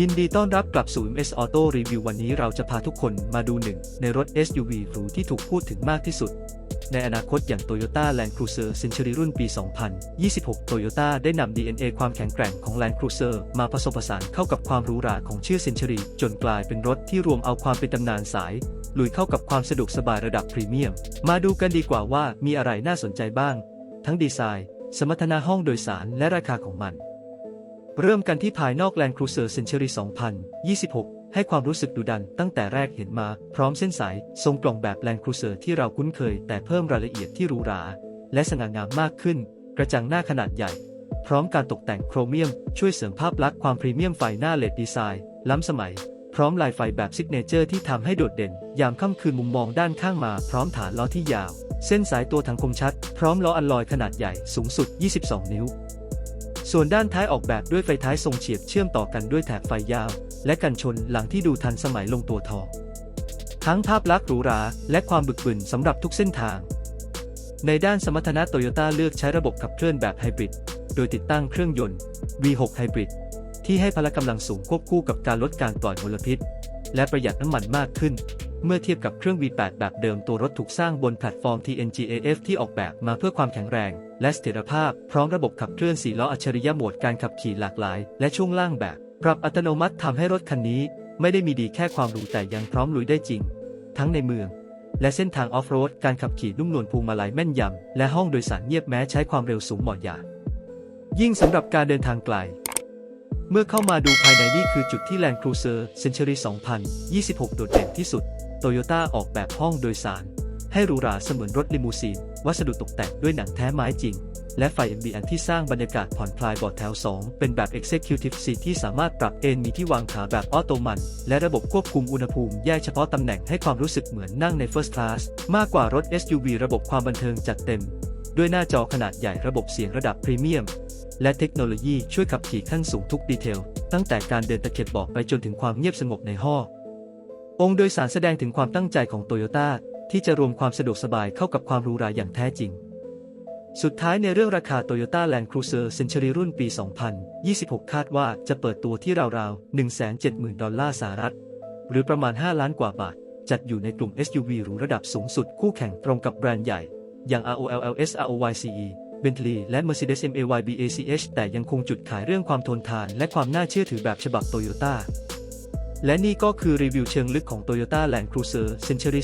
ยินดีต้อนรับกลับสู่ MS Auto Review วันนี้เราจะพาทุกคนมาดูหนึ่งในรถ SUV หรูที่ถูกพูดถึงมากที่สุด ในอนาคตอย่าง Toyota Land Cruiser Century รุ่นปี 2026 Toyota ได้นำ DNA ความแข็งแกร่งของ Land Cruiser มาผสมผสานเข้ากับความหรูหราของชื่อ Century จนกลายเป็นรถที่รวมเอาความเป็นตำนานสาย ลุยเข้ากับความสะดวกสบายระดับพรีเมียม มาดูกันดีกว่าว่ามีอะไรน่าสนใจบ้าง ทั้งดีไซน์ สมรรถนะห้องโดยสารและราคาของมัน เริ่มกันที่ภายนอก Land Cruiser Century 2026 ให้ความรู้สึกดุดันตั้งแต่แรกเห็นมา พร้อมเส้นสาย ทรงกล่องแบบ Land Cruiser ที่เราคุ้นเคย แต่เพิ่มรายละเอียดที่หรูหรา และสง่างามมากขึ้น กระจังหน้าขนาดใหญ่ พร้อมการตกแต่งโครเมียม ช่วยเสริมภาพลักษณ์ความพรีเมียมไฟหน้าเลดดีไซน์ ล้ำสมัย พร้อมลายไฟแบบซิกเนเจอร์ที่ทำให้โดดเด่น ยามค่ำคืนมุมมองด้านข้างมา พร้อมฐานล้อที่ยาว เส้นสายตัวถังคมชัด พร้อมล้ออัลลอยขนาดใหญ่สูงสุด 22 นิ้ว ส่วนด้านท้ายออกแบบด้วยไฟท้ายทรงเฉียบเชื่อมต่อกันด้วยแถบไฟยาว และกันชนหลังที่ดูทันสมัยลงตัวทองทั้งภาพลักษณ์หรูหรา และความบึกบึนสำหรับทุกเส้นทาง ในด้านสมรรถนะโตโยต้าเลือกใช้ระบบขับเคลื่อนแบบไฮบริด โดยติดตั้งเครื่องยนต์ V6 Hybrid ที่ให้พละกำลังสูงควบคู่กับการลดการปล่อยมลพิษ และประหยัดน้ำมันมากขึ้น เมื่อเทียบกับเครื่อง V8 แบบเดิมตัวรถถูกสร้างบนแพลตฟอร์ม TNGAF ที่ออกแบบมาเพื่อความแข็งแรง และเสถียรภาพ พร้อมระบบขับเคลื่อน4ล้ออัจฉริยะโหมดการขับขี่หลากหลาย และช่วงล่างแบบ ปรับอัตโนมัติทำให้รถคันนี้ ไม่ได้มีดีแค่ความหรูแต่ยังพร้อมลุยได้จริง ทั้งในเมือง และเส้นทางออฟโรดการขับขี่นุ่มนวลพวงมาลัยแม่นยำและห้องโดยสารเงียบแม้ใช้ความเร็วสูงเหมาะอย่างยิ่งสำหรับการเดินทางไกลเมื่อเข้ามาดูภายในนี่คือจุดที่ Land Cruiser Century 2026 โดดเด่นที่สุด โตโยต้าออกแบบห้องโดยสาร ให้หรูหราเสมือนรถลิมูซีน วัสดุตกแต่งด้วยหนังแท้ไม้จริง และไฟ MBN ที่สร้างบรรยากาศผ่อนคลายบาะแถว 2 เป็นแบบ Executive Seat ที่สามารถปรับเอนมีที่วางขาแบบออโตมัน และระบบควบคุมอุณหภูมิแยกเฉพาะตำแหน่งให้ความรู้สึกเหมือนนั่งใน First Class มากกว่ารถ SUV ระบบความบันเทิงจัดเต็ม ด้วยหน้าจอขนาดใหญ่ระบบเสียงระดับพรีเมียมและเทคโนโลยีช่วยขับขี่ขั้นสูงทุกดีเทล ตั้งแต่การเดินตะเข็บเบอกไปจนถึงความเงียบสงบในห้อง องค์โดยสารแสดงถึงความตั้งใจของโตโยต้าที่จะรวมความสะดวกสบายเข้ากับความหรูหราอย่างแท้จริง สุดท้ายในเรื่องราคา Toyota Land Cruiser Century รุ่นปี 2026 คาดว่าจะเปิดตัวที่ราวๆ 170,000 ดอลลาร์สหรัฐ หรือประมาณ 5 ล้านกว่าบาท จัดอยู่ในกลุ่ม SUV หรูระดับสูงสุดคู่แข่งตรงกับแบรนด์ใหญ่ อย่าง ROLLS ROYCE Bentley และ Mercedes MAY BACH แต่ยังคงจุดขายเรื่องความทนทานและความน่าเชื่อถือแบบฉบับโตโยต้า และนี่ก็คือรีวิวเชิงลึกของ Toyota Land Cruiser Century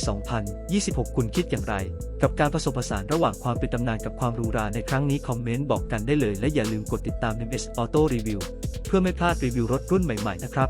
2026 คุณคิดอย่างไร กับการผสมผสานระหว่างความเป็นตำนานกับความหรูหราในครั้งนี้ คอมเมนต์บอกกันได้เลย และอย่าลืมกดติดตาม MS Auto Review เพื่อไม่พลาดรีวิวรถรุ่นใหม่ๆนะครับ